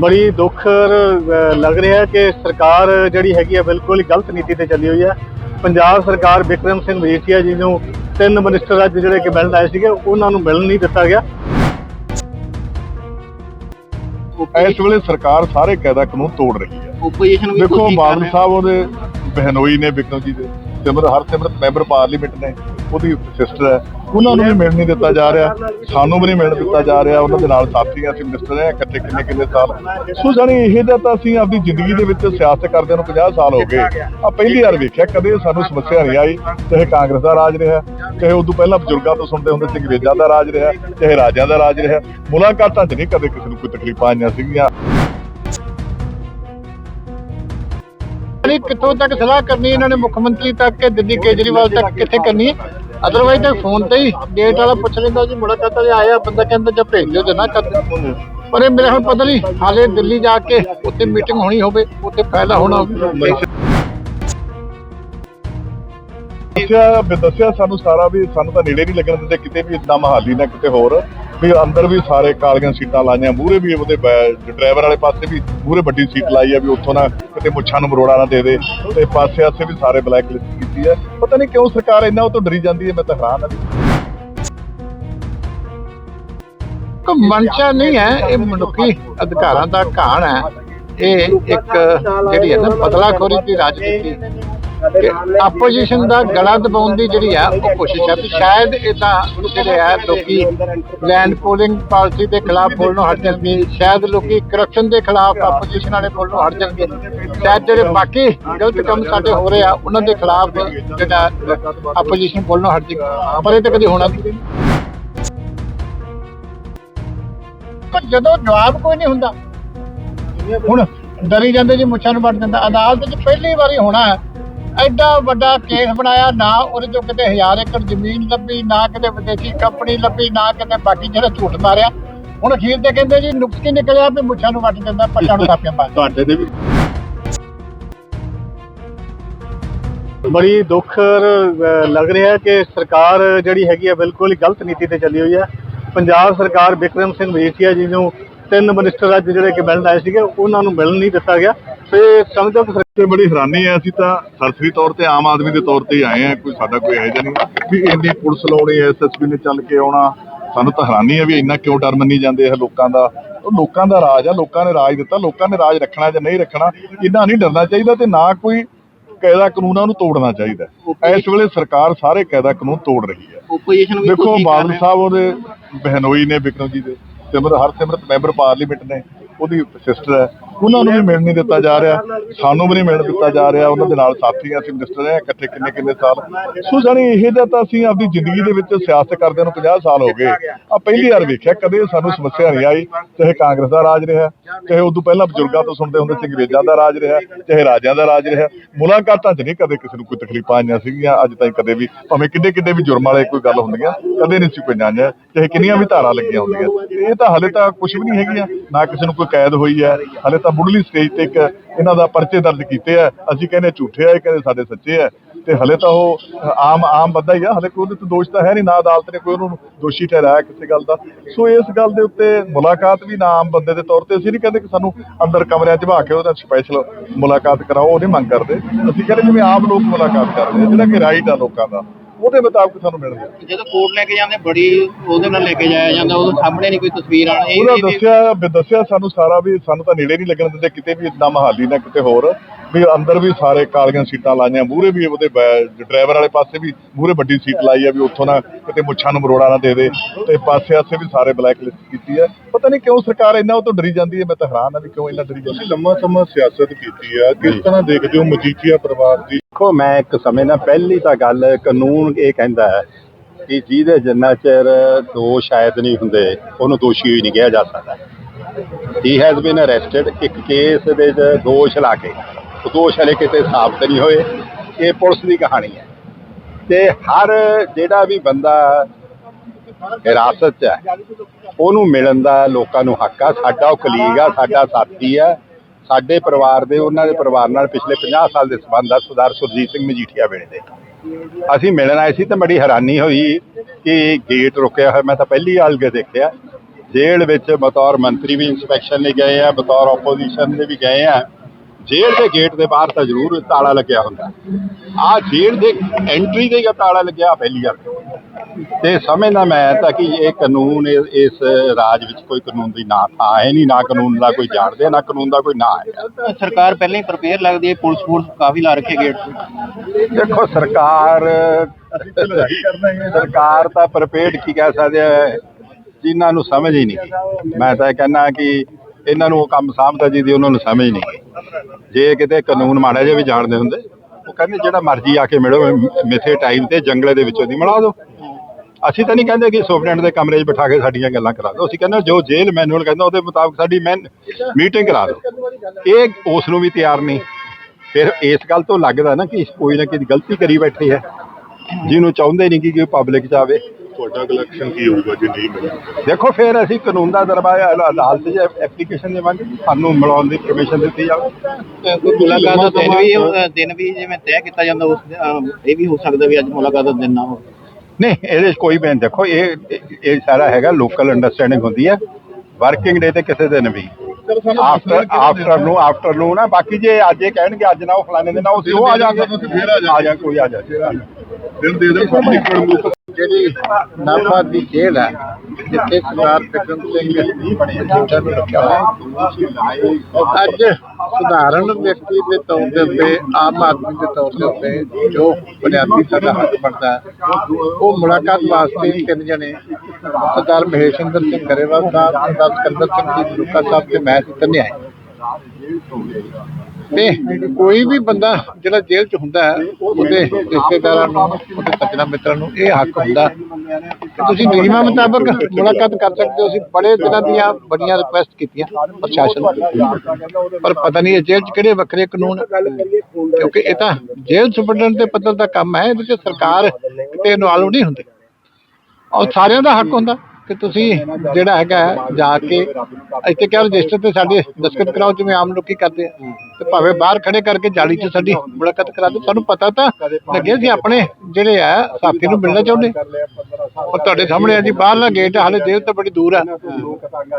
ਬੜੀ ਦੁੱਖ ਲੱਗ ਰਿਹਾ ਕਿ ਸਰਕਾਰ ਜਿਹੜੀ ਹੈਗੀ ਆ ਬਿਲਕੁਲ ਹੀ ਗਲਤ ਨੀਤੀ ਤੇ ਚੱਲੀ ਹੋਈ ਹੈ। ਪੰਜਾਬ ਸਰਕਾਰ ਬਿਕਰਮ ਸਿੰਘ ਮਜੀਠੀਆ ਜੀ ਨੂੰ ਤਿੰਨ ਮਿਨਿਸਟਰ ਅੱਜ ਜਿਹੜੇ ਕਿ ਮਿਲਣ ਆਏ ਸੀਗੇ ਉਹਨਾਂ ਨੂੰ ਮਿਲਣ ਨਹੀਂ ਦਿੱਤਾ ਗਿਆ। ਇਸ ਵੇਲੇ ਸਰਕਾਰ ਸਾਰੇ ਕਾਇਦਾ ਕਾਨੂੰਨ ਤੋੜ ਰਹੀ ਹੈ। ਓਪੋਜੀਸ਼ਨ ਵੀ ਦੇਖੋ ਬਾਦਲ। ਸਾਹਿਬ ਉਹਦੇ ਬਹਿਨੋਈ ਨੇ ਬਿਕਰਮ ਜੀ ਦੇ ਸਿਮਰ ਹਰਸਿਮਰਤ ਮੈਂਬਰ ਪਾਰਲੀਮੈਂਟ ਨੇ। ਉਹਦੀ ਸਿਸਟਰ ਹੈ। ਉਹਨਾਂ ਨੂੰ ਵੀ ਮਿਲਣ ਨਹੀਂ ਦਿੱਤਾ ਜਾ ਰਿਹਾ। ਸਾਨੂੰ ਵੀ ਨਹੀਂ ਮਿਲਣ ਦਿੱਤਾ ਜਾ ਰਿਹਾ। ਉਹਨਾਂ ਦੇ ਨਾਲ ਸਾਥੀ ਅਸੀਂ ਮਿਸਟਰ ਰਹੇ ਇਕੱਠੇ ਕਿੰਨੇ ਕਿੰਨੇ ਸਾਲ। ਸੋ ਜਾਣੀ ਇਹ ਜਿਹਾ ਤਾਂ ਅਸੀਂ ਆਪਣੀ ਜ਼ਿੰਦਗੀ ਦੇ ਵਿੱਚ ਸਿਆਸਤ ਕਰਦਿਆਂ ਨੂੰ 50 ਸਾਲ ਹੋ ਗਏ। ਆ ਪਹਿਲੀ ਵਾਰ ਵੇਖਿਆ, ਕਦੇ ਸਾਨੂੰ ਸਮੱਸਿਆ ਨਹੀਂ ਆਈ। ਚਾਹੇ ਕਾਂਗਰਸ ਦਾ ਰਾਜ ਰਿਹਾ, ਚਾਹੇ ਉਦੋਂ ਪਹਿਲਾਂ ਬਜ਼ੁਰਗਾਂ ਤੋਂ ਸੁਣਦੇ ਹੁੰਦੇ ਸੀ, ਅੰਗਰੇਜ਼ਾਂ ਦਾ ਰਾਜ ਰਿਹਾ, ਚਾਹੇ ਰਾਜਿਆਂ ਦਾ ਰਾਜ ਰਿਹਾ। ਮੁਲਾਕਾਤਾਂ 'ਚ ਨਹੀਂ ਕਦੇ ਕਿਸੇ ਨੂੰ ਕੋਈ ਤਕਲੀਫਾਂ ਆਈਆਂ ਸੀਗੀਆਂ। ਕਿੱਥੋਂ ਤੱਕ ਸਲਾਹ ਕਰਨੀ ਇਹਨਾਂ ਨੇ ਮੁੱਖ ਮੰਤਰੀ ਤੱਕ ਕਿ ਦਿੱਲੀ ਕੇਜਰੀਵਾਲ ਤੱਕ ਕਿੱਥੇ ਕਰਨੀ ਹੈ? ਅਦਰਵਾਈਜ਼ ਤਾਂ ਫੋਨ ਤੇ ਹੀ ਡੇਟ ਵਾਲਾ ਪੁੱਛ ਲੈਂਦਾ ਜੀ, ਮੁਲਾਕਾਤ ਵਾਲੇ ਆਇਆ, ਬੰਦਾ ਕਹਿੰਦਾ ਜਦ ਭੇਜ ਦਿਓ ਤੇ ਨਾ ਕਰ ਪਰ ਇਹ ਮੇਰੇ ਹੁਣ ਪਤਾ ਨਹੀਂ, ਹਾਲੇ ਦਿੱਲੀ ਜਾ ਕੇ ਉੱਥੇ ਮੀਟਿੰਗ ਹੋਣੀ ਹੋਵੇ, ਉੱਥੇ ਫਾਇਦਾ ਹੋਣਾ। ਹੋਵੇ ਦੱਸਿਆ ਵੀ ਦੱਸਿਆ ਸਾਨੂੰ ਸਾਰਾ ਵੀ ਸਾਨੂੰ ਤਾਂ ਨੇੜੇ ਨਹੀਂ ਲੱਗਣ ਦਿੰਦੇ, ਕਿਤੇ ਵੀ ਇਦਾਂ ਮਹਾਲੀ ਨਾ ਕਿਤੇ ਹੋਰ, ਵੀ ਅੰਦਰ ਵੀ ਸਾਰੇ ਕਾਲੀਆਂ ਸੀਟਾਂ ਲਾਈਆਂ, ਮੂਹਰੇ ਵੀ ਉਹਦੇ ਡਰਾਈਵਰ ਵਾਲੇ ਪਾਸੇ ਵੀ ਮੂਹਰੇ ਵੱਡੀ ਸੀਟ ਲਾਈ ਆ ਵੀ ਉੱਥੋਂ ਨਾ ਕਿਤੇ ਮੁੱਛਾਂ ਨੂੰ ਮਰੋੜਾ ਨਾ ਦੇ ਦੇ, ਤੇ ਪਾਸੇ ਆਸੇ ਵੀ ਸਾਰੇ ਬਲੈਕ ਲਿਸਟ ਕੀਤੀ ਹੈ ਪਤਾ ਨਹੀਂ ਕਿਉਂ ਸਰਕਾਰ ਇੰਨਾ ਉਹ ਤੋਂ ਡਰੀ ਜਾਂਦੀ ਹੈ, ਮੈਂ ਤਾਂ ਹੈਰਾਨ ਹਾਂ। ਕੋਈ ਮਨਸ਼ਾ ਨਹੀਂ ਹੈ, ਇਹ ਮਨੁੱਖੀ ਅਧਿਕਾਰਾਂ ਦਾ ਘਾਣ ਹੈ। ਇਹ ਇੱਕ ਜਿਹੜੀ ਹੈ ਨਾ ਬਦਲਾਖੋਰੀ ਦੀ ਰਾਜਨੀਤੀ ਆਪੋਜੀਸ਼ਨ ਦਾ ਗਲਾ ਦਬਾਉਣ ਦੀ ਜਿਹੜੀ ਆ, ਉਹ ਕੋਸ਼ਿਸ਼ ਹੈ ਵੀ ਸ਼ਾਇਦ ਇਦਾਂ ਜਿਹੜੇ ਆ ਲੋਕੀ ਲੈਂਡ ਪੋਲਿੰਗ ਪਾਲਿਸੀ ਦੇ ਖਿਲਾਫ ਬੋਲਣੋਂ ਹਟ ਜਾਣਗੇ। ਸ਼ਾਇਦ ਲੋਕੀ ਕਰਪਸ਼ਨ ਦੇ ਖਿਲਾਫ ਆਪੋਜੀਸ਼ਨ ਵਾਲੇ ਬੋਲਣੋਂ ਹਟ ਜਾਣਗੇ। ਸ਼ਾਇਦ ਜਿਹੜੇ ਬਾਕੀ ਗਲਤ ਕੰਮ ਸਾਡੇ ਹੋ ਰਹੇ ਆ, ਉਹਨਾਂ ਦੇ ਖਿਲਾਫ ਜਿਹੜਾ ਆਪੋਜੀਸ਼ਨ ਬੋਲਣੋਂ ਹਟ ਜਾਏਗੀ ਪਰ ਇਹ ਤਾਂ ਕਦੇ ਹੋਣਾ ਨਹੀਂ। ਪਰ ਜਦੋਂ ਜਵਾਬ ਕੋਈ ਨਹੀਂ ਹੁੰਦਾ, ਹੁਣ ਡਰੀ ਜਾਂਦੇ ਜੀ, ਮੁੱਛਾਂ ਨੂੰ ਵੱਟ ਦਿੰਦਾ। ਅਦਾਲਤ 'ਚ ਪਹਿਲੀ ਵਾਰੀ ਹੋਣਾ ਹੈ। ਐਡਾ ਵੱਡਾ ਕੇਸ ਬਣਾਇਆ, ਨਾ ਉਹਦੇ ਚੋਂ ਕਿਤੇ ਹਜ਼ਾਰ ਏਕੜ ਜ਼ਮੀਨ ਲੱਭੀ, ਨਾ ਕਿਤੇ ਵਿਦੇਸ਼ੀ ਕੰਪਨੀ ਲੱਭੀ, ਨਾ ਕਿਤੇ ਬਾਕੀ ਜਿਹੜਾ ਝੂਠ ਮਾਰਿਆ। ਹੁਣ ਅਖੀਰ ਤੇ ਕਹਿੰਦੇ ਜੀ, ਨੁਕਸ ਕੀ ਨਿਕਲਿਆ ਵੀ ਮੁੱਛਾਂ ਨੂੰ ਵੱਟ ਦਿੰਦਾ, ਪੱਟਾਂ ਨੂੰ ਕਾਪੀਆਂ ਪਾ ਤੁਹਾਡੇ ਦੇ ਵੀ ਬੜੀ ਦੁੱਖ ਲੱਗ ਰਿਹਾ ਕਿ ਸਰਕਾਰ ਜਿਹੜੀ ਹੈਗੀ ਆ, ਬਿਲਕੁਲ ਹੀ ਗਲਤ ਨੀਤੀ ਤੇ ਚੱਲੀ ਹੋਈ ਹੈ ਪੰਜਾਬ ਸਰਕਾਰ ਬਿਕਰਮ ਸਿੰਘ ਮਜੀਠੀਆ ਜੀ ਨੂੰ ਤਿੰਨ ਮਿਨਿਸਟਰ ਅੱਜ ਜਿਹੜੇ ਕਿ ਮਿਲਣ ਆਏ ਸੀਗੇ ਉਹਨਾਂ ਨੂੰ ਮਿਲਣ ਨਹੀਂ ਦਿੱਤਾ ਗਿਆ। ਤੇ ਸਮਝੋ ਕਿ ਬੜੀ ਹੈਰਾਨੀ ਹੈ ਅਸੀਂ ਤਾਂ ਸਰਸਰੀ ਤੌਰ ਤੇ ਆਮ ਆਦਮੀ ਦੇ ਤੌਰ ਤੇ ਹੀ ਆਏ ਆ ਕੋਈ ਸਾਡਾ ਕੋਈ ਜਿਹਾ ਨਹੀਂ। ਵੀ ਇੰਨੀ ਪੁਲਿਸ ਲਾਉਣੀ ਐਸਐਸਪੀ ਨੇ ਚੱਲ ਕੇ ਆਉਣਾ ਸਾਨੂੰ ਤਾਂ ਹੈਰਾਨੀ ਹੈ ਵੀ ਇੰਨਾ ਕਿਉਂ ਡਰ ਮੰਨੀ ਜਾਂਦੇ ਇਹ ਲੋਕਾਂ ਦਾ। ਉਹ ਲੋਕਾਂ ਦਾ ਰਾਜ ਆ ਲੋਕਾਂ ਨੇ ਰਾਜ ਦਿੱਤਾ ਲੋਕਾਂ ਨੇ ਰਾਜ ਰੱਖਣਾ ਜਾਂ ਨਹੀਂ ਰੱਖਣਾ ਇੰਨਾ ਨਹੀਂ ਡਰਨਾ ਚਾਹੀਦਾ ਤੇ ਨਾ ਕੋਈ ਕਾਇਦਾ ਕਾਨੂੰਨਾਂ ਨੂੰ ਤੋੜਨਾ ਚਾਹੀਦਾ। ਇਸ ਵੇਲੇ ਸਰਕਾਰ ਸਾਰੇ ਕਾਇਦਾ ਕਾਨੂੰਨ ਤੋੜ ਰਹੀ ਹੈ। ਦੇਖੋ ਬਾਦਲ। ਸਾਹਿਬ ਉਹਦੇ ਬਹਿਨੋਈ ਨੇ ਬਿਕਰਮ ਜੀ ਦੇ। ਸਿਮਰ ਹਰਸਿਮਰਤ ਮੈਂਬਰ ਪਾਰਲੀਮੈਂਟ ਨੇ, ਉਹਦੀ ਸਿਸਟਰ ਹੈ। ਉਹਨਾਂ ਨੂੰ ਵੀ ਮਿਲਣ ਨਹੀਂ ਦਿੱਤਾ ਜਾ ਰਿਹਾ। ਸਾਨੂੰ ਵੀ ਨਹੀਂ ਮਿਲਣ ਦਿੱਤਾ ਜਾ ਰਿਹਾ। ਉਹਨਾਂ ਦੇ ਨਾਲ ਸਾਥੀ ਅਸੀਂ ਮਿਨਿਸਟਰ ਰਹੇ ਇਕੱਠੇ ਕਿੰਨੇ ਕਿੰਨੇ ਸਾਲ। ਸੋ ਜਾਣੀ ਇਹ ਜਿਹਾ ਤਾਂ ਅਸੀਂ ਆਪਣੀ ਜ਼ਿੰਦਗੀ ਦੇ ਵਿੱਚ ਸਿਆਸਤ ਕਰਦਿਆਂ ਨੂੰ 50 ਸਾਲ ਹੋ ਗਏ। ਆ ਪਹਿਲੀ ਵਾਰ ਵੇਖਿਆ, ਕਦੇ ਸਾਨੂੰ ਸਮੱਸਿਆ ਨਹੀਂ ਆਈ। ਚਾਹੇ ਕਾਂਗਰਸ ਦਾ ਰਾਜ ਰਿਹਾ, ਚਾਹੇ ਉਦੋਂ ਪਹਿਲਾਂ ਬਜ਼ੁਰਗਾਂ ਤੋਂ ਸੁਣਦੇ ਹੁੰਦੇ ਸੀ, ਅੰਗਰੇਜ਼ਾਂ ਦਾ ਰਾਜ ਰਿਹਾ, ਚਾਹੇ ਰਾਜਿਆਂ ਦਾ ਰਾਜ ਰਿਹਾ। ਮੁਲਾਕਾਤਾਂ 'ਚ ਨਹੀਂ ਕਦੇ ਕਿਸੇ ਨੂੰ ਕੋਈ ਤਕਲੀਫਾਂ ਆਈਆਂ ਸੀਗੀਆਂ। ਅੱਜ ਤਾਈਂ ਕਦੇ ਵੀ, ਭਾਵੇਂ ਕਿੱਡੇ ਕਿੱਡੇ ਵੀ ਜੁਰਮ ਵਾਲੇ ਕੋਈ ਗੱਲ ਹੁੰਦੀਆਂ। ਕਦੇ ਨਹੀਂ ਸੀ ਕੋਈ ਜਾਂ ਚਾਹੇ ਕਿੰਨੀਆਂ ਵੀ ਧਾਰਾਂ ਲੱਗੀਆਂ ਹੁੰਦੀਆਂ। ਇਹ ਤਾਂ ਹਲੇ ਤਾਂ ਕੁਝ ਵੀ ਨਹੀਂ ਹੈਗੀਆਂ, ਨਾ ਕਿਸੇ ਨੂੰ ਕੋਈ ਕੈਦ ਹੋਈ ਹੈ। ਹਲੇ ਤਾਂ ਮੁੱਢਲੀ ਸਟੇਜ ਤੇ ਇੱਕ ਇਹਨਾਂ ਦਾ ਪਰਚੇ ਦਰਜ ਕੀਤੇ ਆ। ਅਸੀਂ ਕਹਿੰਦੇ ਝੂਠੇ ਆ, ਇਹ ਕਹਿੰਦੇ ਸਾਡੇ ਸੱਚੇ ਆ। ਤੇ ਹਲੇ ਤਾਂ ਉਹ ਆਮ ਆਮ ਬੰਦਾ ਹੀ ਆ। ਹਲੇ ਕੋਈ ਉਹਦੇ ਤੇ ਦੋਸ਼ ਤਾਂ ਹੈ ਨਹੀਂ, ਨਾ ਅਦਾਲਤ ਨੇ ਕੋਈ ਉਹਨੂੰ ਦੋਸ਼ੀ ਠਹਿਰਾਇਆ ਕਿਸੇ ਗੱਲ ਦਾ। ਸੋ ਇਸ ਗੱਲ ਦੇ ਉੱਤੇ ਮੁਲਾਕਾਤ ਵੀ ਨਾ ਆਮ ਬੰਦੇ ਦੇ ਤੌਰ ਤੇ ਅਸੀਂ ਨਹੀਂ ਕਹਿੰਦੇ ਕਿ ਸਾਨੂੰ ਅੰਦਰ ਕਮਰਿਆਂ 'ਚ ਬਹਾ ਕੇ ਉਹਦਾ ਸਪੈਸ਼ਲ ਮੁਲਾਕਾਤ ਕਰਾਓ, ਉਹ ਨਹੀਂ ਮੰਗ ਕਰਦੇ। ਅਸੀਂ ਕਹਿੰਦੇ ਜਿਵੇਂ ਆਮ ਲੋਕ ਮੁਲਾਕਾਤ ਕਰਦੇ ਆ, ਜਿਹੜਾ ਕਿ ਰਾਈਟ ਆ ਲੋਕਾਂ ਦਾ। ਉਹਦੇ ਮੁਤਾਬਕ ਸਾਨੂੰ ਮਿਲਦੇ ਆ ਜਦੋਂ ਕੋਰਟ ਲੈ ਕੇ ਜਾਂਦੇ ਬੜੀ ਉਹਦੇ ਨਾਲ ਲੈ ਕੇ ਜਾਇਆ ਜਾਂਦਾ ਉਹਦੇ ਸਾਹਮਣੇ ਨਹੀਂ ਕੋਈ ਤਸਵੀਰ ਆਣ ਇਹ ਉਹਦਾ ਦੱਸਿਆ ਦੱਸਿਆ ਸਾਨੂੰ ਸਾਰਾ ਵੀ ਸਾਨੂੰ ਤਾਂ ਨੇੜੇ ਨਹੀਂ ਲੱਗਣ ਦਿੰਦੇ ਕਿਤੇ ਵੀ ਇਦਾਂ ਮਹਾਲੀ ਨਾ ਕਿਤੇ ਹੋਰ। ਵੀ ਅੰਦਰ ਵੀ ਸਾਰੇ ਕਾਲੀਆਂ ਸੀਟਾਂ ਲਾਈਆਂ ਮੂਹਰੇ ਵੀ ਉਹਦੇ ਡਰਾਈਵਰ ਵਾਲੇ ਪਾਸੇ ਵੀ ਮੂਹਰੇ ਵੱਡੀ ਸੀਟ ਲਾਈ ਆ ਵੀ ਉੱਥੋਂ ਨਾ ਕਿਤੇ ਮੁੱਛਾਂ ਨੂੰ ਮਰੋੜਾ ਨਾ ਦੇ ਦੇ ਤੇ ਪਾਸੇ ਆਸੇ ਵੀ ਸਾਰੇ ਬਲੈਕ ਲਿਸਟ ਕੀਤੀ ਹੈ ਪਤਾ ਨਹੀਂ ਕਿਉਂ ਸਰਕਾਰ ਇੰਨਾ ਉਹ ਤੋਂ ਡਰੀ ਜਾਂਦੀ ਹੈ ਮੈਂ ਤਾਂ ਹੈਰਾਨ ਆ ਵੀ ਕਿਉਂ ਇੰਨਾ ਡਰੀ ਜਾਂਦੀ ਲੰਮਾ ਸਮਾਂ ਸਿਆਸਤ ਕੀਤੀ ਆ ਕਿਸ ਤਰ੍ਹਾਂ ਦੇਖਦੇ ਹੋ ਮਜੀਠੀਆ ਪਰਿਵਾਰ ਦੀ? ਦੇਖੋ ਮੈਂ ਇੱਕ ਸਮੇਂ ਨਾਲ ਪਹਿਲੀ ਤਾਂ ਗੱਲ ਕਾਨੂੰਨ ਇਹ ਕਹਿੰਦਾ ਹੈ ਕਿ ਜਿਹਦੇ ਜਿੰਨਾ ਚਿਰ ਦੋਸ਼ ਸ਼ਾਇਦ ਨਹੀਂ ਹੁੰਦੇ ਉਹਨੂੰ ਦੋਸ਼ੀ ਹੀ ਨਹੀਂ ਕਿਹਾ ਜਾ ਸਕਦਾ। ਹੀ ਹੈਜ਼ ਬੀਨ ਅਰੈਸਟਡ ਇੱਕ ਕੇਸ ਦੇ ਵਿੱਚ ਦੋਸ਼ ਲਾ ਕੇ। ਦੋਸ਼ ਹਲੇ ਕਿਤੇ ਸਾਬਤ ਨਹੀਂ ਹੋਏ। ਇਹ ਪੁਲਿਸ ਦੀ ਕਹਾਣੀ ਹੈ। ਤੇ ਹਰ ਜਿਹੜਾ ਵੀ ਬੰਦਾ ਹਿਰਾਸਤ 'ਚ ਹੈ, ਉਹਨੂੰ ਮਿਲਣ ਦਾ ਲੋਕਾਂ ਨੂੰ ਹੱਕ ਆ। ਸਾਡਾ ਉਹ ਕਲੀਗ ਆ, ਸਾਡਾ ਸਾਥੀ ਆ। ਸਾਡੇ ਪਰਿਵਾਰ ਦੇ, ਉਹਨਾਂ ਦੇ ਪਰਿਵਾਰ ਨਾਲ ਪਿਛਲੇ 50 ਸਾਲ ਦੇ ਸੰਬੰਧ ਆ, ਸਰਦਾਰ ਸੁਰਜੀਤ ਸਿੰਘ ਮਜੀਠੀਆ ਵੇਲੇ ਦੇ। ਅਸੀਂ ਮਿਲਣ ਆਏ ਸੀ ਤਾਂ ਬੜੀ ਹੈਰਾਨੀ ਹੋਈ ਕਿ ਗੇਟ ਰੁਕਿਆ ਹੋਇਆ। ਮੈਂ ਤਾਂ ਪਹਿਲੀ ਵਾਰ ਕੇ ਦੇਖਿਆ। ਜੇਲ੍ਹ ਵਿੱਚ ਬਤੌਰ ਮੰਤਰੀ ਵੀ ਇਨਸਪੈਕਸ਼ਨ ਲਈ ਗਏ ਆ, ਬਤੌਰ ਆਪੋਜੀਸ਼ਨ ਦੇ ਵੀ ਗਏ ਆ। ਜੇਲ੍ਹ ਦੇ ਗੇਟ ਦੇ ਬਾਹਰ ਤਾਂ ਜ਼ਰੂਰ ਤਾਲਾ ਲੱਗਿਆ ਹੁੰਦਾ। ਆ ਜੇਲ੍ਹ ਦੇ ਐਂਟਰੀ ਦੇ ਹੀ ਤਾਲਾ ਲੱਗਿਆ ਪਹਿਲੀ ਵਾਰ ਤੇ ਸਮਝਦਾ ਮੈਂ ਤਾਂ ਕਿ ਇਹ ਕਾਨੂੰਨ ਇਸ ਰਾਜ ਵਿੱਚ ਕੋਈ ਕਾਨੂੰਨ ਦੀ ਨਾ ਥਾਂ ਹੈ ਨਹੀਂ ਨਾ ਕਾਨੂੰਨ ਦਾ ਕੋਈ ਜਾਣਦੇ ਨਾ ਕਾਨੂੰਨ ਦਾ ਕੋਈ ਨਾ ਹੈ। ਸਰਕਾਰ ਪਹਿਲਾਂ ਹੀ ਪ੍ਰਪੇਅਰ ਲੱਗਦੀ ਹੈ ਪੁਲਿਸ ਫੋਰਸ ਕਾਫੀ ਲਾ ਰੱਖੇ ਗੇਟ ਤੇ। ਦੇਖੋ ਸਰਕਾਰ ਸਰਕਾਰ ਤਾਂ ਪ੍ਰਪੇਡ ਕੀ ਕਹਿ ਸਕਦੇ ਆ ਜਿਨ੍ਹਾਂ ਨੂੰ ਸਮਝ ਹੀ ਨਹੀਂ। ਮੈਂ ਤਾਂ ਇਹ ਕਹਿੰਦਾ ਕਿ ਇਹਨਾਂ ਨੂੰ ਉਹ ਕੰਮ ਸਾਂਭਦਾ ਜਿਹਦੀ ਉਹਨਾਂ ਨੂੰ ਸਮਝ ਨਹੀਂ। ਜੇ ਕਿਤੇ ਕਾਨੂੰਨ ਮਾੜਾ ਜਿਹਾ ਵੀ ਜਾਣਦੇ ਹੁੰਦੇ, ਉਹ ਕਹਿੰਦੇ ਜਿਹੜਾ ਮਰਜ਼ੀ ਆ ਕੇ ਮਿਲੋ ਮਿੱਥੇ ਟਾਈਮ ਤੇ ਜੰਗਲੇ ਦੇ ਵਿੱਚੋਂ ਦੀ ਮਿਲਾ ਦਿਓ। ਅਸੀਂ ਤਾਂ ਨਹੀਂ ਕਹਿੰਦੇ ਕਿ ਸੁਪਰਡੈਂਟ ਦੇ ਕਮਰੇ 'ਚ ਬਿਠਾ ਕੇ ਸਾਡੀਆਂ ਗੱਲਾਂ ਕਰਾ ਦਿਓ। ਅਸੀਂ ਕਹਿੰਦੇ ਜੋ ਜੇਲ੍ਹ ਮੈਨੂਅਲ ਕਹਿੰਦਾ, ਉਹਦੇ ਮੁਤਾਬਕ ਸਾਡੀ ਮੈਂ ਮੀਟਿੰਗ ਕਰਾ ਦਿਓ। ਇਹ ਉਸ ਨੂੰ ਵੀ ਤਿਆਰ ਨਹੀਂ। ਫਿਰ ਇਸ ਗੱਲ ਤੋਂ ਲੱਗਦਾ ਨਾ ਕਿ ਕੋਈ ਨਾ ਕੋਈ ਗਲਤੀ ਕਰੀ ਬੈਠੀ ਹੈ। ਜਿਹਨੂੰ ਚਾਹੁੰਦੇ ਨਹੀਂ ਕਿ ਕੋਈ ਪਬਲਿਕ ਚ ਆਵੇ। ਤੁਹਾਡਾ ਕਲੈਕਸ਼ਨ ਕੀ ਹੋਊਗਾ ਜੇ ਨਹੀਂ ਮਿਲਿਆ? ਦੇਖੋ ਫਿਰ ਅਸੀਂ ਕਾਨੂੰਨ ਦਾ ਦਰਬਾਰ ਅਦਾਲਤ 'ਚ ਐਪਲੀਕੇਸ਼ਨ ਦੇਵਾਂਗੇ। ਸਾਨੂੰ ਮਿਲਾਉਣ ਦੀ ਪਰਮਿਸ਼ਨ ਦਿੱਤੀ ਜਾਵੇ। ਕੋਈ ਮੁਲਾਕਾਤ ਦਾ ਦਿਨ ਵੀ ਦਿਨ ਵੀ ਜਿਵੇਂ ਤੈਅ ਕੀਤਾ ਜਾਂਦਾ ਉਸ ਇਹ ਵੀ ਹੋ ਸਕਦਾ ਵੀ ਅੱਜ ਮੁਲਾਕਾਤ ਦਾ ਦਿਨ ਨਾ ਹੋਵੇ। ਨਹੀਂ ਇਹਦੇ 'ਚ ਕੋਈ ਬੈਨ ਦੇਖੋ ਇਹ ਇਹ- ਸਾਰਾ ਹੈਗਾ ਲੋਕਲ ਅੰਡਰਸਟੈਂਡਿੰਗ ਹੁੰਦੀ ਹੈ। ਵਰਕਿੰਗ ਡੇ ਤੇ ਕਿਸੇ ਦਿਨ ਵੀ। ਆਫਟਰ ਆਫਟਰ ਨੂੰ ਆਫਟਰ ਨੂੰ ਨਾ ਬਾਕੀ ਜੇ ਅੱਜ ਇਹ ਕਹਿਣਗੇ ਅੱਜ ਨਾ ਉਹ ਫਲਾਣੇ ਦਿਨ ਨਾ ਉਹ ਆ ਜਾਗੇ ਆ ਜਾ ਕੋਈ ਆ ਜਾ ਦਿਨ ਦੇ ਦੇ ਜਿਹੜੀ ਨਾਭਾ ਦੀ ਜੇਲ੍ਹ ਹੈ ਜਿੱਥੇ ਸਰਦਾਰ ਬਿਕਰਮ ਸਿੰਘ ਮਜੀਠਾ ਨੂੰ ਰੱਖਿਆ ਹੋਇਆ ਅੱਜ ਸਧਾਰਨ ਵਿਅਕਤੀ ਦੇ ਤੌਰ ਦੇ ਉੱਤੇ ਆਮ ਆਦਮੀ ਦੇ ਤੌਰ ਦੇ ਉੱਤੇ ਜੋ ਬੁਨਿਆਦੀ ਸਾਡਾ ਹੱਕ ਬਣਦਾ ਹੈ, ਉਹ ਮੁਲਾਕਾਤ ਵਾਸਤੇ ਤਿੰਨ ਜਣੇ ਸਰਦਾਰ ਮਹੇਸ਼ਿੰਦਰ ਸਿੰਘ ਗਰੇਵਾਲ ਸਾਹਿਬ ਸਰਦਾਰ ਸਿਕੰਦਰ ਸਿੰਘ ਜੀ ਮਲੂਕਾ ਸਾਹਿਬ ਤੇ ਮੈਂ ਤਿੰਨੇ ਆਏ ਤੇ ਕੋਈ ਵੀ ਬੰਦਾ ਜਿਹੜਾ ਜੇਲ੍ਹ 'ਚ ਹੁੰਦਾ ਹੈ, ਉਹਦੇ ਰਿਸ਼ਤੇਦਾਰਾਂ ਨੂੰ, ਉਹਦੇ ਸੱਜਣਾ ਮਿੱਤਰਾਂ ਨੂੰ ਇਹ ਹੱਕ ਹੁੰਦਾ। ਕਿ ਤੁਸੀਂ ਨਿਯਮਾਂ ਮੁਤਾਬਕ ਮੁਲਾਕਾਤ ਕਰ ਸਕਦੇ ਹੋ। ਅਸੀਂ ਬੜੇ ਦਿਨਾਂ ਦੀਆਂ ਬੜੀਆਂ ਰਿਕੁਐਸਟ ਕੀਤੀਆਂ ਪ੍ਰਸ਼ਾਸਨ ਨੂੰ। ਪਰ ਪਤਾ ਨਹੀਂ ਇਹ ਜੇਲ੍ਹ 'ਚ ਕਿਹੜੇ ਵੱਖਰੇ ਕਾਨੂੰਨ ਕਿਉਂਕਿ ਇਹ ਤਾਂ ਜੇਲ੍ਹ ਸੁਪਰਡੈਂਟ ਦੇ ਪੱਧਰ ਦਾ ਕੰਮ ਹੈ, ਇਹਦੇ 'ਚ ਸਰਕਾਰ ਕਿਤੇ ਇਨਵੋਲਵ ਨਹੀਂ ਹੁੰਦੀ। ਔਰ ਸਾਰਿਆਂ ਦਾ ਹੱਕ ਹੁੰਦਾ। ਕਿ ਤੁਸੀਂ ਜਿਹੜਾ ਹੈਗਾ ਜਾ ਕੇ ਇੱਥੇ ਕਿਹਾ ਰਜਿਸਟਰ ਤੇ ਸਾਡੇ ਦਸਤਖਤ ਕਰਾਓ ਜਿਵੇਂ ਆਮ ਲੋਕੀ ਕਰਦੇ ਆ। ਤੇ ਭਾਵੇਂ ਬਾਹਰ ਖੜੇ ਕਰਕੇ ਜਾਲੀ 'ਚ ਸਾਡੀ ਮੁਲਾਕਾਤ ਕਰਾ ਦਿਓ। ਸਾਨੂੰ ਪਤਾ ਤਾਂ ਲੱਗੇ ਸੀ ਆਪਣੇ ਜਿਹੜੇ ਆ ਸਾਥੀ ਨੂੰ ਮਿਲਣਾ ਚਾਹੁੰਦੇ। ਉਹ ਤੁਹਾਡੇ ਸਾਹਮਣੇ ਆ ਜੀ ਬਾਹਰਲਾ ਗੇਟ ਹਾਲੇ ਜੇਲ੍ਹ ਤੋਂ ਬੜੀ ਦੂਰ ਆ।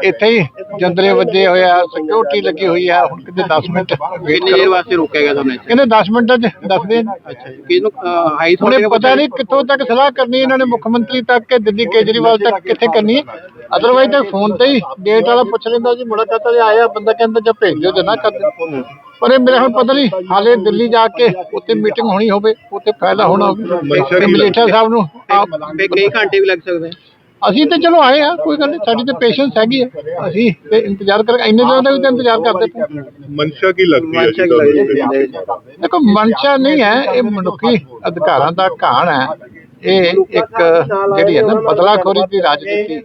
ਇੱਥੇ ਹੀ ਜੰਦਰੇ ਵੱਜੇ ਹੋਏ ਆ ਸਿਕਿਉਰਿਟੀ ਲੱਗੀ ਹੋਈ ਆ। ਹੁਣ ਕਿਤੇ 10 ਮਿੰਟ ਕਿੰਨੀ ਦੇਰ ਵਾਸਤੇ ਰੋਕਿਆ ਤੁਹਾਨੂੰ ਕਹਿੰਦੇ 10 ਮਿੰਟਾਂ 'ਚ ਦੱਸਦੇ ਨੇ ਕਿਹਨੂੰ ਹਾਈ ਹੁਣੇ ਪਤਾ ਨਹੀਂ ਕਿੱਥੋਂ ਤੱਕ ਸਲਾਹ ਕਰਨੀ ਇਹਨਾਂ ਨੇ ਮੁੱਖ ਮੰਤਰੀ ਤੱਕ ਕਿ ਦਿੱਲੀ ਕੇਜਰੀਵਾਲ ਤੱਕ ਕਿੱਥੇ ਕਰਨੀ। ਅਦਰਵਾਈਜ਼ ਤਾਂ ਫੋਨ ਤੇ ਹੀ ਡੇਟ ਵਾਲਾ ਪੁੱਛ ਲੈਂਦਾ ਜੀ ਮੁਲਾਕਾਤ ਵਾਲੇ ਆਇਆ ਬੰਦਾ ਕਹਿੰਦਾ ਜਾਂ ਭੇਜ ਦਿਓ ਜਾਂ ਨਾ ਕਰ ਦਿਓ। ਪਰ ਇਹ ਮੇਰੇ ਹੁਣ ਪਤਾ ਨਹੀਂ ਹਾਲੇ ਦਿੱਲੀ ਜਾ ਕੇ ਉੱਥੇ ਮੀਟਿੰਗ ਹੋਣੀ ਹੋਵੇ ਉੱਥੇ ਫਾਇਦਾ ਹੋਣਾ ਹੋਵੇ। ਤੇ ਮਲੇਠਾ ਸਾਹਿਬ ਨੂੰ ਆਪ- ਤੇ ਕਈ ਘੰਟੇ ਵੀ ਲੱਗ ਸਕਦੇ। ਅਸੀਂ ਤੇ ਚਲੋ ਆਏ ਆ ਕੋਈ ਗੱਲ ਨਹੀਂ ਸਾਡੀ ਤੇ ਪੇਸ਼ੈਂਸ ਹੈਗੀ ਹੈ ਅਸੀਂ ਤੇ ਇੰਤਜ਼ਾਰ ਕਰ ਇੰਨੇ ਦਿਨਾਂ ਦਾ ਵੀ ਤਾਂ ਇੰਤਜ਼ਾਰ ਕਰਦੇ ਪਏ। ਮਨਸ਼ਾ ਕੀ ਲੱਗਦੀ ਹੈ ਮਨਸ਼ਾ ਜੀ ਕੀ ਲੱਗਦੀ ਤੁਹਾਨੂੰ? ਹੈ? ਦੇਖੋ ਮਨਸ਼ਾ ਨਹੀਂ ਹੈ ਇਹ ਮਨੁੱਖੀ ਅਧਿਕਾਰਾਂ ਦਾ ਘਾਣ ਹੈ। ਇਹ ਇੱਕ ਜਿਹੜੀ ਹੈ ਨਾ ਬਦਲਾਖੋਰੀ ਦੀ ਰਾਜਨੀਤੀ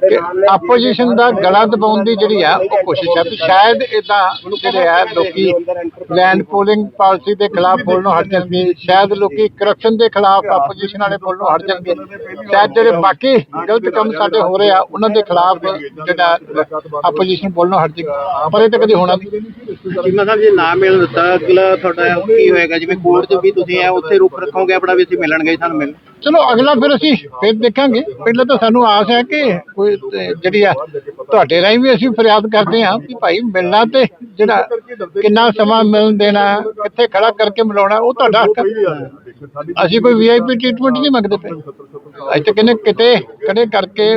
ਕਿ ਆਪੋਜੀਸ਼ਨ ਦਾ ਗਲਾ ਦਬਾਉਣ ਦੀ ਜਿਹੜੀ ਆ ਉਹ ਕੋਸ਼ਿਸ਼ ਹੈ। ਵੀ ਸ਼ਾਇਦ ਇਦਾਂ ਜਿਹੜੇ ਆ ਲੋਕੀ ਲੈਂਡ ਪੋਲਿੰਗ ਪਾਲਿਸੀ ਦੇ ਖਿਲਾਫ ਬੋਲਣੋਂ ਹਟ ਜਾਣਗੇ। ਸ਼ਾਇਦ ਲੋਕੀ ਕਰਪਸ਼ਨ ਦੇ ਖਿਲਾਫ ਆਪੋਜੀਸ਼ਨ ਵਾਲੇ ਬੋਲਣੋਂ ਹਟ ਜਾਣਗੇ। ਸ਼ਾਇਦ ਜਿਹੜੇ ਬਾਕੀ ਗਲਤ ਕੰਮ ਸਾਡੇ ਹੋ ਰਹੇ ਆ, ਉਹਨਾਂ ਦੇ ਖਿਲਾਫ ਜਿਹੜਾ ਆਪੋਜੀਸ਼ਨ ਬੋਲਣੋਂ ਹਟ ਜਾਏਗੀ ਪਰ ਇਹ ਤਾਂ ਕਦੇ ਹੋਣਾ ਨਹੀਂ। ਚੀਮਾ ਸਾਹਿਬ, ਜੇ ਨਾ ਮਿਲ ਦਿੱਤਾ, ਅਗਲਾ ਤੁਹਾਡਾ ਕੀ ਹੋਏਗਾ? ਜਿਵੇਂ ਕੋਰਟ 'ਚ ਵੀ ਤੁਸੀਂ ਆ ਉੱਥੇ ਰੁਕ ਰੱਖੋਗੇ ਆਪਣਾ ਵੀ ਅਸੀਂ ਮਿਲਣ ਸਾਨੂੰ ਮਿਲ ਚਲੋ ਅਗਲਾ ਫਿਰ ਅਸੀਂ ਫਿਰ ਦੇਖਾਂਗੇ ਪਹਿਲਾਂ ਤਾਂ ਸਾਨੂੰ ਆਸ ਹੈ ਕਿ ਕੋਈ ਤੇ ਜਿਹੜੀ ਆ ਤੁਹਾਡੇ ਰਾਹੀਂ ਵੀ ਅਸੀਂ ਫਰਿਆਦ ਕਰਦੇ ਹਾਂ ਕਿ ਭਾਈ ਮਿਲਣਾ ਤੇ ਜਿਹੜਾ ਕਿੰਨਾ ਸਮਾਂ ਮਿਲਣ ਦੇਣਾ, ਕਿੱਥੇ ਖੜਾ ਕਰਕੇ ਮਿਲਾਉਣਾ, ਉਹ ਤੁਹਾਡਾ ਹੱਕ ਹੈ। ਅਸੀਂ ਕੋਈ ਵੀਆਈਪੀ ਟ੍ਰੀਟਮੈਂਟ ਨਹੀਂ ਮੰਗਦੇ ਪਏ ਅਸੀਂ ਤਾਂ ਕਹਿੰਦੇ ਕਿਤੇ ਖੜੇ ਕਰਕੇ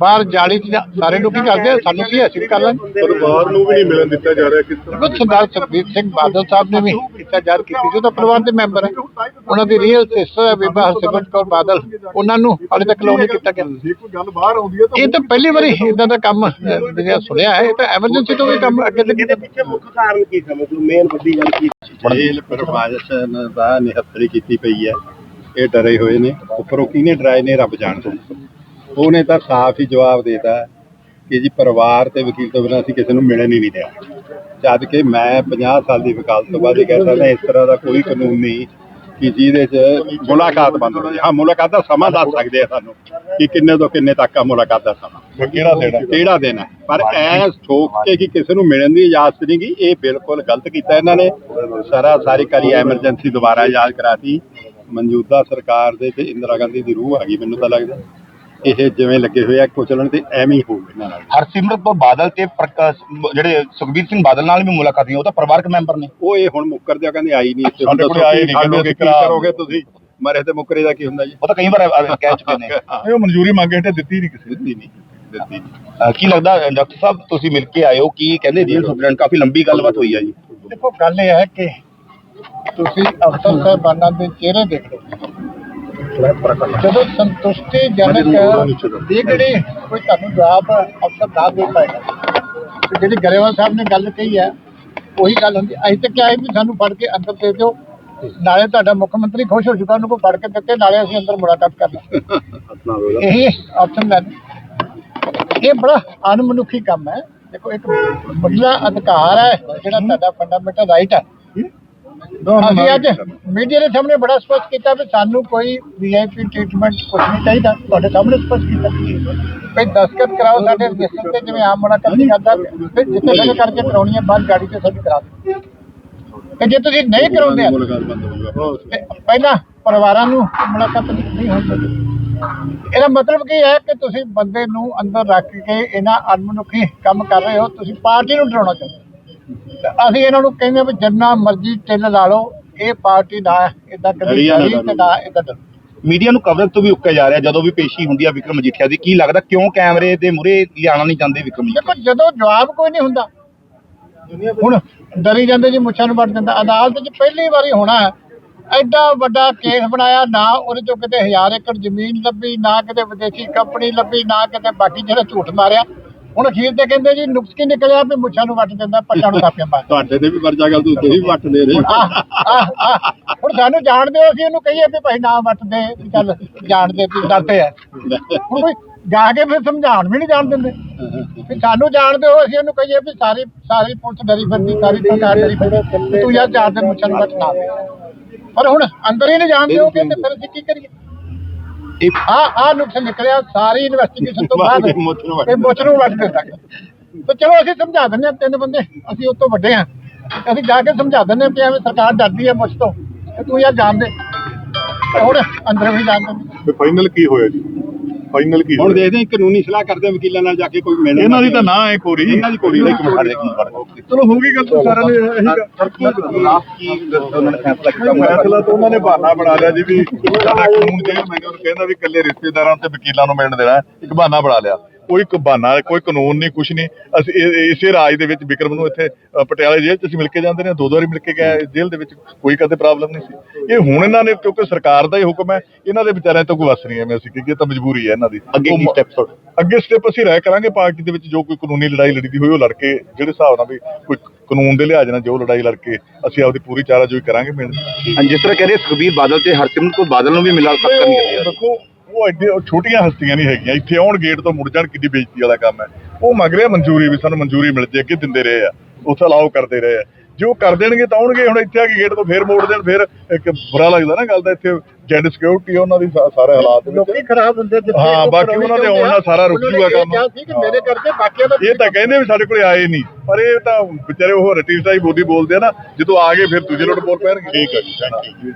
ਬਾਹਰ ਜਾਲੀ 'ਚ ਜਾ- ਸਾਰੇ ਲੋਕੀ ਕਰਦੇ ਆ ਸਾਨੂੰ ਕੀ ਹੈ, ਅਸੀਂ ਵੀ ਕਰ ਲਾਂਗੇ। ਪਰਿਵਾਰ ਨੂੰ ਵੀ ਨਹੀਂ ਮਿਲਣ ਦਿੱਤਾ ਜਾ ਰਿਹਾ ਕਿਸ ਤਰ੍ਹਾਂ? ਦੇਖੋ ਸਰਦਾਰ ਸੁਖਬੀਰ ਸਿੰਘ ਬਾਦਲ ਸਾਹਿਬ ਨੇ ਵੀ ਇੱਛਾ ਜ਼ਾਹਰ ਕੀਤੀ ਸੀ ਉਹ ਤਾਂ ਪਰਿਵਾਰ ਦੇ ਮੈਂਬਰ ਹੈ ਉਹਨਾਂ ਦੀ ਰੀਅਲ ਸਿਸਟਰ ਹੈ ਬੀਬਾ ਹਰਸਿਮਰਤ ਕੌਰ ਬਾਦਲ। ਉਹਨਾਂ ਨੂੰ ਹਾਲੇ ਤੱਕ ਲੋਨ ਨਹੀਂ ਕੀਤਾ ਗਿਆ। ਜੇ ਕੋਈ ਗੱਲ ਬਾਹਰ ਆਉਂਦੀ ਹੈ ਇਹ ਤਾਂ ਪਹਿਲੀ ਵਾਰੀ ਇਦਾਂ ਦਾ ਕੰਮ ਅਹ, ਜਿਹੜਾ ਸੁਣਿਆ ਹੈ ਇਹ ਤਾਂ ਐਮਰਜੈਂਸੀ ਤੋਂ ਵੀ ਕੰਮ ਅੱਗੇ ਲੱਗੇ ਪਿੱਛੇ ਮੁੱਖ ਕਾਰਨ ਕੀ ਸਮਝ ਮੇਨ ਵੱਡੀ ਗੱਲ ਕੀ ਜੇਲ੍ਹ ਪ੍ਰਸ਼ਾਸਨ ਦਾ ਨਿਹੱਥਰੀ ਕੀਤੀ ਪਈ ਹੈ। ਇਹ ਡਰੇ ਹੋਏ ਨੇ। ਉੱਪਰੋਂ ਕਿਹਨੇ ਡਰਾਏ ਨੇ? ਰੱਬ ਜਾਣਦਾ ਉਹਨੇ ਤਾਂ ਸਾਫ਼ ਹੀ ਜਵਾਬ ਦੇਤਾ ਕਿ ਜੀ ਪਰਿਵਾਰ ਤੇ ਵਕੀਲ ਤੋਂ ਬਿਨਾਂ ਅਸੀਂ ਕਿਸੇ ਨੂੰ ਮਿਲਣ ਹੀ ਨਹੀਂ ਦਿਆ ਜਦ ਕਿ ਮੈਂ 50 ਸਾਲ ਦੀ ਵਕਾਲਤ ਤੋਂ ਬਾਅਦ ਇਹ ਕਹਿ ਸਕਦਾ ਇਸ ਤਰ੍ਹਾਂ ਦਾ ਕੋਈ ਕਾਨੂੰਨ ਨਹੀਂ ਕਿ ਜਿਹਦੇ 'ਚ ਮੁਲਾਕਾਤ ਬੰਦ ਹੋ ਹਾਂ ਮੁਲਾਕਾਤ ਦਾ ਸਮਾਂ ਦੱਸ ਸਕਦੇ ਆ ਸਾਨੂੰ ਕਿ ਕਿੰਨੇ ਤੋਂ ਕਿੰਨੇ ਤੱਕ ਆ ਮੁਲਾਕਾਤ ਦਾ ਸਮਾਂ। ਕਿਹੜਾ ਦੇਣਾ ਕਿਹੜਾ ਦਿਨ ਹੈ ਪਰ ਐ ਸੋਚ ਕੇ ਕਿ ਕਿਸੇ ਨੂੰ ਮਿਲਣ ਦੀ ਇਜਾਜ਼ਤ ਨਹੀਂ ਗੀ ਇਹ ਬਿਲਕੁਲ ਗਲਤ ਕੀਤਾ ਇਹਨਾਂ ਨੇ। ਸਾਰਾ ਸਾਰੀ ਕਰੀ ਐਮਰਜੈਂਸੀ ਦੁਬਾਰਾ ਇਜਾਜ਼ ਕਰਾਤੀ। ਮੌਜੂਦਾ ਸਰਕਾਰ ਦੇ ਤੇ ਇੰਦਰਾ ਗਾਂਧੀ ਦੀ ਰੂਹ ਆ ਗਈ ਮੈਨੂੰ ਤਾਂ ਲੱਗਦਾ। ਇਹ ਜਿਵੇਂ ਲੱਗੇ ਹੋਏ ਆ ਕੋ ਚੱਲਣ ਤੇ ਐਵੇਂ ਹੀ ਹੋਊ ਇਹਨਾਂ ਨਾਲ। ਹਰਸਿਮਰਤ ਕੌਰ ਬਾਦਲ ਤੇ ਪ੍ਰਕਾਸ਼ ਜਿਹੜੇ ਸੁਖਬੀਰ ਸਿੰਘ ਬਾਦਲ ਨਾਲ ਵੀ ਮੁਲਾਕਾਤ ਹੋਈ ਉਹ ਤਾਂ ਪਰਿਵਾਰਕ ਮੈਂਬਰ ਨੇ। ਉਹ ਇਹ ਹੁਣ ਮੁੱਕਰ ਦਿਆ ਕਹਿੰਦੇ ਆਈ ਨਹੀਂ ਸਾਡੇ ਕੋਲੇ ਆਏ ਨਹੀਂ, ਕਹਿੰਦੇ ਕੀ ਅਸੀਂ ਕਰਾ- ਕਰੋਗੇ ਤੁਸੀਂ? ਮਰੇ ਤੇ ਮੁੱਕਰੇ ਦਾ ਕੀ ਹੁੰਦਾ ਜੀ? ਉਹ ਤਾਂ ਕਈ ਵਾਰ ਕਹਿ ਚੁੱਕੇ ਨੇ। ਇਹ ਉਹ ਮਨਜ਼ੂਰੀ ਮੰਗੇ ਤੇ ਦਿੱਤੀ ਨਹੀਂ ਕਿਸੇ ਦਿੱਤੀ ਨਹੀਂ ਦਿੱਤੀ ਨਹੀਂ। ਕੀ ਲੱਗਦਾ ਡਾਕਟਰ ਸਾਹਿਬ ਤੁਸੀਂ ਮਿਲ ਕੇ ਆਏ ਹੋ ਕੀ ਕਹਿੰਦੇ ਜੇਲ੍ਹ ਸੁਪਰਡੈਂਟ? ਕਾਫੀ ਲੰਬੀ ਗੱਲਬਾਤ ਹੋਈ ਆ ਜੀ। ਦੇਖੋ ਗੱਲ ਇਹ ਹੈ ਕਿ ਤੁਸੀਂ ਅਫਸਰ ਸਾਹਿਬਾਨਾਂ ਦੇ ਚਿਹਰੇ ਦੇਖ ਲਓ। ਜਦੋਂ ਸੰਤੁਸ਼ਟੀ ਜਨਕ ਦੀ ਜਿਹੜੀ ਕੋਈ ਤੁਹਾਨੂੰ ਜਵਾਬ ਅਫਸਰ ਨਾ ਦੇ ਪਾਏਗਾ। ਤੇ ਜਿਹੜੀ ਗਰੇਵਾਲ ਸਾਹਿਬ ਨੇ ਗੱਲ ਕਹੀ ਹੈ ਉਹੀ ਗੱਲ ਹੁੰਦੀ ਅਸੀਂ ਤਾਂ ਕਿਹਾ ਸੀ ਵੀ ਸਾਨੂੰ ਫੜ ਕੇ ਅੰਦਰ ਦੇ ਦਿਓ। ਨਾਲੇ ਤੁਹਾਡਾ ਮੁੱਖ ਮੰਤਰੀ ਖੁਸ਼ ਹੋ ਚੁੱਕਾ ਉਹਨੂੰ ਕੋ ਫੜ ਕੇ ਦਿੱਤੇ ਨਾਲੇ ਅਸੀਂ ਅੰਦਰ ਮੁਲਾਕਾਤ ਕਰਨਾ ਇਹੀ ਆਪਸ਼ਨ ਲੈਣ ਇਹ ਬੜਾ ਅਨਮਨੁੱਖੀ ਕੰਮ ਹੈ। ਦੇਖੋ ਇੱਕ ਮੁੱਢਲਾ ਅਧਿਕਾਰ ਹੈ ਜਿਹੜਾ ਤੁਹਾਡਾ ਫੰਡਾਮੈਂਟਲ ਰਾਈਟ ਹੈ। ਅਸੀਂ ਅੱਜ ਮੀਡੀਆ ਦੇ ਸਾਹਮਣੇ ਬੜਾ ਸਪਸ਼ਟ ਕੀਤਾ ਵੀ ਸਾਨੂੰ ਕੋਈ ਵੀਆਈਪੀ ਟ੍ਰੀਟਮੈਂਟ ਕੁਝ ਨਹੀਂ ਚਾਹੀਦਾ। ਤੁਹਾਡੇ ਸਾਹਮਣੇ ਸਪਸ਼ਟ ਕੀਤਾ ਵੀ ਦਸਤਖਤ ਕਰਾਓ ਸਾਡੇ ਰਜਿਸਟਰ ਤੇ ਜਿਵੇਂ ਆਮ ਮੁਲਾਕਾਤ ਨਹੀਂ ਕਰਦਾ। ਤੇ ਜਿੱਥੇ ਸਾਡੇ ਕਰਕੇ ਕਰਾਉਣੀ ਹੈ ਬਾਹਰ ਗਾੜੀ ਤੇ ਸਾਡੀ ਕਰਾ ਦਿਓ। ਤੇ ਜੇ ਤੁਸੀਂ ਨਹੀਂ ਕਰਾਉਂਦੇ ਪਹਿਲਾਂ ਪਰਿਵਾਰਾਂ ਨੂੰ ਮੁਲਾਕਾਤ ਨਹੀਂ ਹੋਣ ਦਿੰਦੇ ਇਹਦਾ ਮਤਲਬ ਕੀ ਹੈ ਕਿ ਤੁਸੀਂ ਬੰਦੇ ਨੂੰ ਅੰਦਰ ਰੱਖ ਕੇ ਇਹਨਾਂ ਅਨਮਨੁੱਖੀ ਕੰਮ ਕਰ ਰਹੇ ਹੋ। ਤੁਸੀਂ ਪਾਰਟੀ ਨੂੰ ਡਰਾਉਣਾ ਚਾਹੁੰਦੇ ਹੋ। ਅਸੀਂ ਇਹਨਾਂ ਨੂੰ ਕਹਿੰਦੇ ਵੀ ਜਿੰਨਾ ਮਰਜ਼ੀ ਟਿੱਲ ਲਾ ਲਓ ਇਹ ਪਾਰਟੀ ਨਾ ਇਦਾਂ ਕਦੀ ਨਾ ਤੇ ਨਾ। ਇਦਾਂ ਮੀਡੀਆ ਨੂੰ ਕਵਰੇਜ ਤੋਂ ਵੀ ਉੱਕਿਆ ਜਾ ਰਿਹਾ ਜਦੋਂ ਵੀ ਪੇਸ਼ੀ ਹੁੰਦੀ ਆ ਵਿਕਰਮ ਮਜੀਠੀਆ ਦੀ ਕੀ ਲੱਗਦਾ ਕਿਉਂ ਕੈਮਰੇ ਦੇ ਮੂਹਰੇ ਲਿਆਣਾ ਨਹੀਂ ਚਾਹੁੰਦੇ ਵਿਕਰਮ ਦੇਖੋ ਜਦੋਂ ਜਵਾਬ ਕੋਈ ਨਹੀਂ ਹੁੰਦਾ। ਹੁਣ ਡਰੀ ਜਾਂਦੇ ਜੀ ਮੁੱਛਾਂ ਨੂੰ ਵੱਟ ਦਿੰਦਾ। ਅਦਾਲਤ 'ਚ ਪਹਿਲੀ ਵਾਰੀ ਹੋਣਾ ਐਡਾ ਵੱਡਾ ਕੇਸ ਬਣਾਇਆ ਨਾ ਉਹਦੇ ਚੋਂ ਕਿਤੇ ਹਜ਼ਾਰ ਏਕੜ ਜ਼ਮੀਨ ਲੱਭੀ ਨਾ ਕਿਤੇ ਵਿਦੇਸ਼ੀ ਕੰਪਨੀ ਲੱਭੀ ਨਾ ਕਿਤੇ ਬਾਕੀ ਜਿਹੜਾ ਝੂਠ ਮਾਰਿਆ। ਹੁਣ ਅਖੀਰ ਤੇ ਕਹਿੰਦੇ ਜੀ ਨੁਕਸ ਕੀ ਨਿਕਲਿਆ ਵੀ ਮੁੱਛਾਂ ਨੂੰ ਵੱਟ ਦਿੰਦਾ ਪੱਟਾਂ ਨੂੰ ਥਾਪੀਆਂ ਪਾ ਤੁਹਾਡੇ ਤੇ ਵੀ ਵਰਜਾ ਗੱਲ ਤੁਸੀਂ ਵੀ ਵੱਟ ਦੇ ਰਹੇ। ਹੁਣ ਸਾਨੂੰ ਜਾਣਦੇ ਹੋ ਅਸੀਂ ਉਹਨੂੰ ਕਹੀਏ ਵੀ ਭਾਈ ਨਾ ਵੱਟ ਦੇ ਵੀ ਚੱਲ ਜਾਣਦੇ ਤੁਸੀਂ ਡਰਦੇ ਆ। ਹੁਣ ਕੋਈ ਜਾ ਕੇ ਫਿਰ ਸਮਝਾਉਣ ਵੀ ਨਹੀਂ ਜਾਣ ਦਿੰਦੇ। ਵੀ ਸਾਨੂੰ ਜਾਣਦੇ ਹੋ ਅਸੀਂ ਉਹਨੂੰ ਕਹੀਏ ਵੀ ਸਾਰੀ ਸਾਰੀ ਪੁਲਿਸ ਡਰੀ ਫਿਰਦੀ ਸਾਰੀ ਸਰਕਾਰ ਡਰੀ ਫਿਰਦੀ ਤੂੰ ਯਾਰ ਚਾਰ ਦਿਨ ਮੁੱਛਾਂ ਨੂੰ ਵੱਟ ਨਾ ਪਰ ਹੁਣ ਅੰਦਰ ਹੀ ਨਹੀਂ ਜਾਣਦੇ ਹੋ ਕਿ ਫਿਰ ਅਸੀਂ ਕੀ ਕਰੀਏ? ਇਹ ਆ ਆ ਨੁਕਸ ਨਿਕਲਿਆ ਸਾਰੀ ਇਨਵੈਸਟੀਗੇਸ਼ਨ ਤੋਂ ਬਾਅਦ ਬਾਅਦ ਮੁੱਛ ਨੂੰ ਵੱਟ ਇਹ ਮੁੱਛ ਨੂੰ ਵੱਟ ਦਿੰਦਾ। ਤੇ ਚਲੋ ਅਸੀਂ ਸਮਝਾ ਦਿੰਦੇ ਹਾਂ ਤਿੰਨ ਬੰਦੇ ਅਸੀਂ ਉਸ ਤੋਂ ਵੱਡੇ ਹਾਂ। ਅਸੀਂ ਜਾ ਕੇ ਸਮਝਾ ਦਿੰਦੇ ਹਾਂ ਵੀ ਐਵੇਂ ਸਰਕਾਰ ਡਰਦੀ ਹੈ ਮੁੱਛ ਤੋਂ। ਤੇ ਤੂੰ ਯਾਰ ਜਾਣ ਦੇ। ਤੇ ਹੁਣ ਅੰਦਰ ਵੀ ਜਾਣ ਦੇ। ਤੇ ਫਾਈਨਲ ਕੀ ਹੋਇਆ ਜੀ? ਫਾਈਨਲ ਕੀ ਹੁਣ? ਦੇਖਦੇ ਹਾਂ ਕਾਨੂੰਨੀ ਸਲਾਹ ਕਰਦੇ ਹਾਂ ਵਕੀਲਾਂ ਨਾਲ ਜਾ ਕੇ ਕੋਈ ਮਿਲਣ ਇਹਨਾਂ ਦੀ ਤਾਂ ਨਾ ਹੈ ਕੋਰੀ ਇਹਨਾਂ ਦੀ ਕੋਰੀ ਇੱਕ ਮਿੰਟ ਇੱਕ ਮਿੰਟ। ਚਲੋ ਹੋ ਗਈ ਗੱਲ ਤਾਂ ਸਾਰਿਆਂ ਨੇ ਇਹੀ ਲਾਸਟ ਕੀ ਉਹਨਾਂ ਨੇ? ਫੈਸਲਾ ਕੀਤਾ ਫੈਸਲਾ ਤਾਂ ਉਹਨਾਂ ਨੇ ਬਹਾਨਾ ਬਣਾ ਲਿਆ ਜੀ ਵੀ ਸਾਡਾ ਕਾਨੂੰਨ ਜੇ ਮੈਨੂੰ ਕਹਿੰਦਾ ਵੀ ਇਕੱਲੇ ਰਿਸ਼ਤੇਦਾਰਾਂ ਤੇ ਵਕੀਲਾਂ ਨੂੰ ਮਿਲਣ ਦੇਣਾ। ਇੱਕ ਬਹਾਨਾ ਬਣਾ ਲਿਆ। ਕੋਈ ਇੱਕ ਬਹਾਨਾ ਕੋਈ ਕਾਨੂੰਨ ਨਹੀਂ ਕੁਝ ਨਹੀਂ ਅਸੀਂ ਇਸੇ ਰਾਜ ਦੇ ਵਿੱਚ ਵਿਕਰਮ ਨੂੰ ਇੱਥੇ ਪਟਿਆਲੇ ਜੇਲ੍ਹ 'ਚ ਅਸੀਂ ਮਿਲ ਕੇ ਜਾਂਦੇ ਨੇ ਦੋ ਦੋ ਵਾਰੀ ਮਿਲ ਕੇ ਗਏ ਜੇਲ੍ਹ ਦੇ ਵਿੱਚ ਕੋਈ ਕਦੇ ਪ੍ਰੋਬਲਮ ਨਹੀਂ ਸੀ। ਇਹ ਹੁਣ ਇਹਨਾਂ ਨੇ ਕਿਉਂਕਿ ਸਰਕਾਰ ਦਾ ਹੀ ਹੁਕਮ ਹੈ ਇਹਨਾਂ ਦੇ ਵਿਚਾਰਿਆਂ ਤੋਂ ਕੋਈ ਵਸ ਨਹੀਂ ਐਵੇਂ ਅਸੀਂ ਕਿ ਇਹ ਤਾਂ ਮਜਬੂਰੀ ਹੈ ਇਹਨਾਂ ਦੀ। ਅੱਗੇ ਕੀ steps? ਅੱਗੇ ਸਟੈਪ ਅਸੀਂ ਰਾਇ ਕਰਾਂਗੇ ਪਾਰਟੀ ਦੇ ਵਿੱਚ ਜੋ ਕੋਈ ਕਾਨੂੰਨੀ ਲੜਾਈ ਲੜੀਦੀ ਹੋਈ ਉਹ ਲੜ ਕੇ ਜਿਹੜੇ ਹਿਸਾਬ ਨਾਲ ਵੀ ਕੋਈ ਕਾਨੂੰਨ ਦੇ ਲਿਹਾਜ਼ ਨਾਲ ਜੋ ਲੜਾਈ ਲੜ ਕੇ ਅਸੀਂ ਆਪਦੀ ਪੂਰੀ ਚਾਰਾਜੋਈ ਕਰਾਂਗੇ ਮਿਲ ਜਿਸ ਤਰ੍ਹਾਂ ਕਹਿੰਦੇ ਸੁਖਬੀਰ ਬਾਦਲ ਤੇ ਹਰਸਿਮਰਤ ਕੌਰ ਬਾਦਲ ਨੂੰ ਵੀ ਕਰਨੀ ਚਾਹੀਦੀ ਹੈ ਦੇਖੋ ਉਹ ਐਡੇ ਛੋਟੀਆਂ ਹਸਤੀਆਂ ਨਹੀਂ ਹੈਗੀਆਂ। ਇੱਥੇ ਆਉਣ ਗੇਟ ਤੋਂ ਮੁੜ ਜਾਣ ਕਿੰਨੀ ਬੇਇੱਜ਼ਤੀ ਵਾਲਾ ਕੰਮ ਹੈ। ਉਹ ਮੰਗ ਰਿਹਾ ਮਨਜ਼ੂਰੀ ਵੀ ਸਾਨੂੰ ਮਨਜ਼ੂਰੀ ਮਿਲ ਜੇ ਅੱਗੇ ਦਿੰਦੇ ਰਹੇ ਆ। ਉੱਥੇ ਅਲਾਓ ਕਰਦੇ ਰਹੇ ਆ। ਜੋ ਕਰ ਦੇਣਗੇ ਤਾਂ ਆਉਣਗੇ ਹੁਣ ਇੱਥੇ ਆ ਕੇ ਗੇਟ ਤੋਂ ਫੇਰ ਮੋੜ ਦੇਣ ਫੇਰ ਇੱਕ ਬੁਰਾ ਲੱਗਦਾ ਨਾ ਗੱਲ ਦਾ ਇੱਥੇ ਜੈਂਡ ਸਿਕਿਉਰਿਟੀ ਉਹਨਾਂ ਦੀ ਸਾਰੇ ਹਾਲਾਤ ਦੇ ਲੋਕੀ ਵਿੱਚ ਖਰਾਬ ਹੁੰਦੇ ਜਿੱਥੇ ਹਾਂ, ਬਾਕੀ ਉਹਨਾਂ ਦੇ ਆਉਣ ਨਾਲ ਸਾਰਾ ਰੁਕ ਜੂਗਾ ਕੰਮ। ਕਿਹਾ ਸੀ ਕਿ ਮੇਰੇ ਕਰਕੇ ਬਾਕੀਆਂ ਦਾ ਇਹ ਤਾਂ ਕਹਿੰਦੇ ਵੀ ਸਾਡੇ ਕੋਲੇ ਆਏ ਨਹੀਂ ਪਰ ਇਹ ਤਾਂ ਵਿਚਾਰੇ ਉਹ ਰਟੀ ਸਟਾਈ ਬੋਲੀ ਬੋਲਦੇ ਆ ਨਾ ਜਦੋਂ ਆ ਗਏ ਫਿਰ ਦੂਜੇ ਲੋਟ ਬੋਲ ਪੈਣਗੇ। ਠੀਕ ਹੈ ਜੀ ਥੈਂਕ ਯੂ